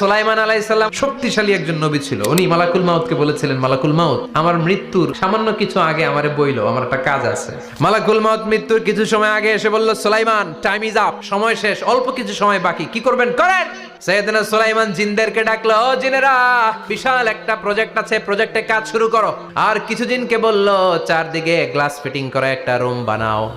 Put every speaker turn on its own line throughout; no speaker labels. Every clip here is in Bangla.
সোলাইমান আলাইসাল্লাম শক্তিশালী একজন নবী ছিল। উনি মালাকুল মাউতকে বলেছিলেন, মালাকুল মাউত, আমার মৃত্যুর সামান্য কিছু আগে আমারে বইলো, আমার একটা কাজ আছে। মালাকুল মাউত মৃত্যুর কিছু সময় আগে এসে বলল, সোলাইমান টাইম ইজ আপ সময় শেষ, অল্প কিছু সময় বাকি, কি করবেন, করেন। সৈয়দনা সুলাইমান জিনদেরকে ডাকলো, ও জিনেরা, বিশাল একটা প্রজেক্ট আছে প্রজেক্টে কাজ শুরু করো। আর কিছু বলল, চারদিকে গ্লাস ফিটিং করা একটা রুম বানাও।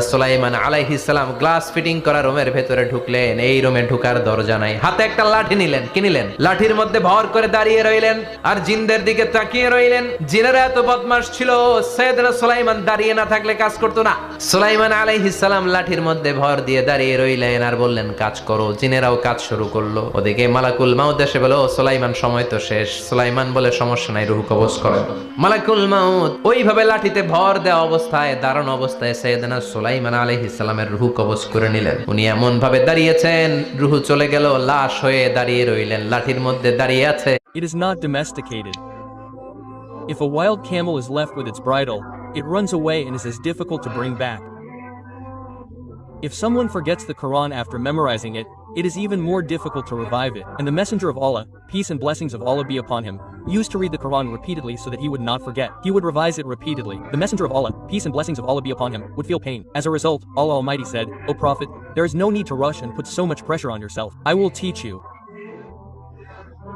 সুলাইমান সালাম গ্লাস ফিটিং করা রুমের ভেতরে ঢুকলেন। এই রুমে ঢুকার দরজা নাই। হাতে একটা লাঠি নিলেন। লাঠির মধ্যে ভর করে দাঁড়িয়ে রইলেন আর জিনদের দিকে তাকিয়ে রইলেন। জিনেরা এত বদমাস ছিল, সৈয়দনা সুলাইমান দাঁড়িয়ে না থাকলে কাজ করতো না। সুলাইমান আলাইহিস সালাম লাঠির মধ্যে ভর দিয়ে দাঁড়িয়ে রইলেন আর বললেন, কাজ করো, জিনেরাও কাজ শুরু করল। ওদিকে মালাকুল মাউদ এসে বলো "ও, সুলাইমান সময় তো শেষ। সুলাইমান বলে সমস্যা নাই রুহু কবজ করেন মালাকুল মাউদ ওইভাবে লাঠিতে ভর দেওয়া অবস্থায় দাঁড়ানো অবস্থায় সৈয়দনা সুলাইমান আলাইহিস সালামের রুহু কবজ করে নিলেন। উনি এমন ভাবে দাঁড়িয়েছেন রুহু চলে গেল লাশ হয়ে দাঁড়িয়ে রইলেন। লাঠির মধ্যে দাঁড়িয়ে আছে।
It is not domesticated. If a wild camel is left with its bridle, it runs away and is as difficult to bring back. If someone forgets the Quran after memorizing it, it is even more difficult to revive it. And the Messenger of Allah, peace and blessings of Allah be upon him, used to read the Quran repeatedly so that he would not forget. He would revise it repeatedly. The Messenger of Allah, peace and blessings of Allah be upon him, would feel pain. As a result, Allah Almighty said, O Prophet, there is no need to rush and put so much pressure on yourself. I will teach you.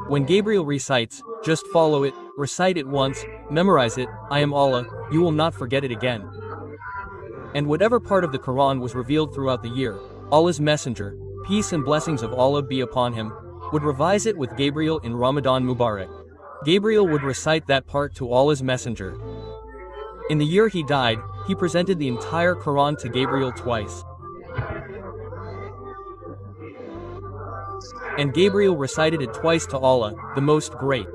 When Gabriel recites, just follow it, recite it once, memorize it, I am Allah, you will not forget it again. And whatever part of the Quran was revealed throughout the year, Allah's messenger, peace and blessings of Allah be upon him, would revise it with Gabriel in Ramadan Mubarak. Gabriel would recite that part to Allah's messenger. In the year he died, he presented the entire Quran to Gabriel twice. And Gabriel recited it twice to Allah, the Most Great.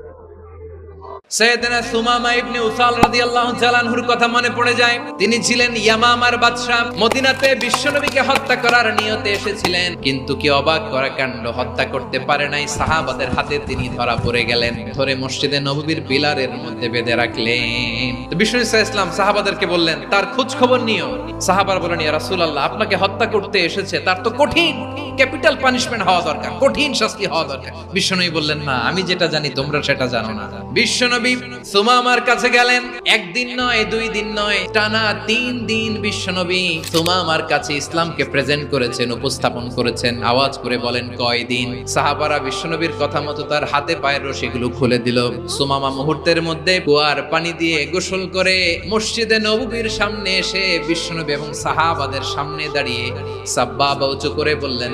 মনে পড়ে যায়। তিনি ছিলেন ইয়ামামার বাদশা মদিনাতে বিশ্বনবীকে হত্যা করার নিয়তে এসেছিলেন। কিন্তু কি অবাক করা হত্যা করতে পারে নাই সাহাবাদের হাতে তিনি ধরা পড়ে গেলেন। ধরে মসজিদে নববীর পিলারের মধ্যে বেঁধে রাখলেন। তো ইসলাম সাহাবাদেরকে বললেন, তার খোঁজ খবর নিও। সাহাবার বলেন ইয়া রাসূলুল্লাহ, আপনাকে হত্যা করতে এসেছে, তার তো কঠিন। ক্যাপিটাল পানিশমেন্ট হওয়া দরকার, কঠিন শাস্তি হওয়া দরকার। বিশ্বনবী বললেন, না, আমি যেটা জানি, তোমরা সেটা জানো না। বিশ্বনবী সুমামার কাছে গেলেন। একদিন নয়, দুই দিন নয়, টানা তিন দিন বিশ্বনবী সুমামার কাছে ইসলামকে প্রেজেন্ট করেছেন, উপস্থাপন করেছেন, আওয়াজ করে বলেন, কয় দিন? সাহাবারা বিশ্বনবীর কথা মতো তার হাতে পায়ের রশিগুলো খুলে দিল। সুমামা মুহূর্তের মধ্যে কুয়ার পানি দিয়ে গোসল করে মসজিদে নববীর সামনে এসে বিশ্বনবী এবং সাহাবাদের সামনে দাঁড়িয়ে সাব্বা উঁচু করে বললেন